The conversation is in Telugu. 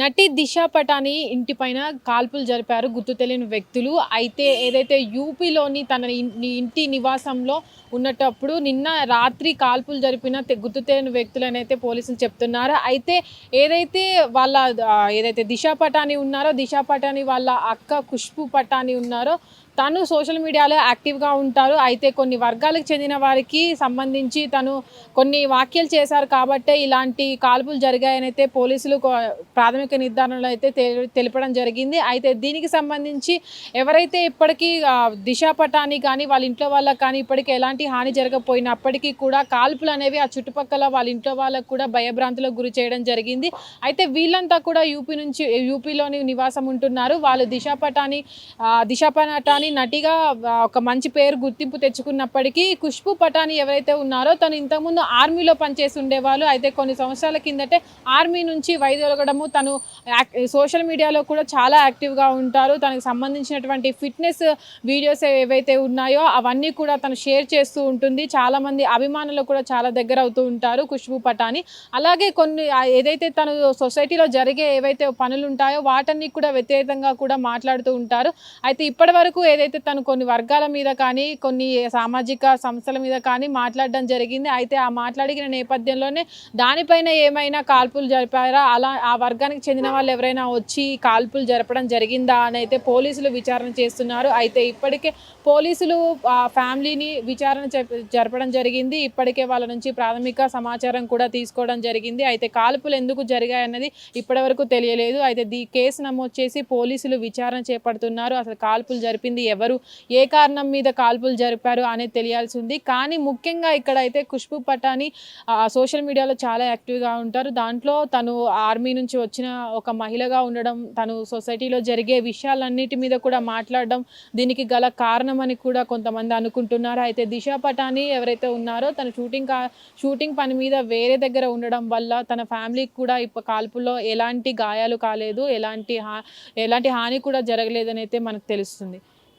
నటి దిశ పటాని ఇంటిపైన కాల్పులు జరిపారు. గుర్తు తెలియని వ్యక్తులు. అయితే ఏదైతే యూపీలోని తన ఇంటి నివాసంలో ఉన్నటప్పుడు నిన్న రాత్రి కాల్పులు జరిపిన గుర్తు తెలియని వ్యక్తులనైతే పోలీసులు చెప్తున్నారు. అయితే ఏదైతే వాళ్ళ ఏదైతే దిశ పటాని ఉన్నారో దిశ పటాని వాళ్ళ అక్క ఖుష్బు పటాని ఉన్నారో తను సోషల్ మీడియాలో యాక్టివ్గా ఉంటారు. అయితే కొన్ని వర్గాలకు చెందిన వారికి సంబంధించి తను కొన్ని వ్యాఖ్యలు చేశారు కాబట్టే ఇలాంటి కాల్పులు జరిగాయనైతే పోలీసులు ప్రాథమిక నిర్ధారణలో అయితే తెలి- తెలపడం జరిగింది. అయితే దీనికి సంబంధించి ఎవరైతే ఇప్పటికీ ఆ, దిశ పటాని కానీ వాళ్ళ ఇంట్లో వాళ్ళకి కానీ ఇప్పటికీ ఎలాంటి హాని జరగకపోయినప్పటికీ కూడా కాల్పులు అనేవి ఆ చుట్టుపక్కల వాళ్ళ ఇంట్లో వాళ్ళకు కూడా భయభ్రాంతులకు గురి చేయడం జరిగింది. అయితే వీళ్ళంతా కూడా యూపీ నుంచి యూపీలోని నివాసం ఉంటున్నారు. వాళ్ళు దిశ పటాని దిశ పటాని నటిగా ఒక మంచి పేరు గుర్తింపు తెచ్చుకున్నప్పటికీ ఖుష్బు పటాని ఎవరైతే ఉన్నారో తను ఇంతకుముందు ఆర్మీలో పనిచేసి ఉండేవాళ్ళు. అయితే కొన్ని సంవత్సరాల కిందటే ఆర్మీ నుంచి వైదొలగడము తను సోషల్ మీడియాలో కూడా చాలా యాక్టివ్గా ఉంటారు. తనకు సంబంధించినటువంటి ఫిట్నెస్ వీడియోస్ ఏవైతే ఉన్నాయో అవన్నీ కూడా తను షేర్ చేస్తూ ఉంటుంది. చాలామంది అభిమానులు కూడా చాలా దగ్గర అవుతూ ఉంటారు ఖుష్బు పటాని అలాగే కొన్ని ఏదైతే తను సొసైటీలో జరిగే ఏవైతే పనులు ఉంటాయో వాటన్ని కూడా వ్యతిరేకంగా కూడా మాట్లాడుతూ ఉంటారు. అయితే ఇప్పటి వరకు ఏదైతే తను కొన్ని వర్గాల మీద కానీ కొన్ని సామాజిక సంస్థల మీద కానీ మాట్లాడడం జరిగింది అయితే ఆ మాట్లాడిన నేపథ్యంలోనే దానిపైన ఏమైనా కాల్పులు జరిపారా? అలా ఆ వర్గానికి చెందిన వాళ్ళు ఎవరైనా వచ్చి కాల్పులు జరపడం జరిగిందా? అని అయితే పోలీసులు విచారణ చేస్తున్నారు. అయితే ఇప్పటికే పోలీసులు ఆ ఫ్యామిలీని విచారణ చెప్- జరపడం జరిగింది. ఇప్పటికే వాళ్ళ నుంచి ప్రాథమిక సమాచారం కూడా తీసుకోవడం జరిగింది. అయితే కాల్పులు ఎందుకు జరిగాయన్నది ఇప్పటివరకు తెలియలేదు. అయితే దీ కేసు నమోదు చేసి పోలీసులు విచారణ చేపడుతున్నారు. అసలు కాల్పులు జరిపింది ఎవరు ఏ కారణం మీద కాల్పులు జరిపారు అనేది తెలియాల్సి ఉంది. కానీ ముఖ్యంగా ఇక్కడైతే ఖుష్బు పటాని సోషల్ మీడియాలో చాలా యాక్టివ్గా ఉంటారు. దాంట్లో తను ఆర్మీ నుంచి వచ్చిన ఒక మహిళగా ఉండడం తను సొసైటీలో జరిగే విషయాలన్నిటి మీద కూడా మాట్లాడడం దీనికి గల కారణం అని కూడా కొంతమంది అనుకుంటున్నారు. అయితే దిశ పటాని ఎవరైతే ఉన్నారో తన షూటింగ్ కా- షూటింగ్ పని మీద వేరే దగ్గర ఉండడం వల్ల తన ఫ్యామిలీకి కూడా ఇప్పుడు కాల్పుల్లో ఎలాంటి గాయాలు కాలేదు ఎలాంటి హా ఎలాంటి హాని కూడా జరగలేదని అయితే మనకు తెలుస్తుంది.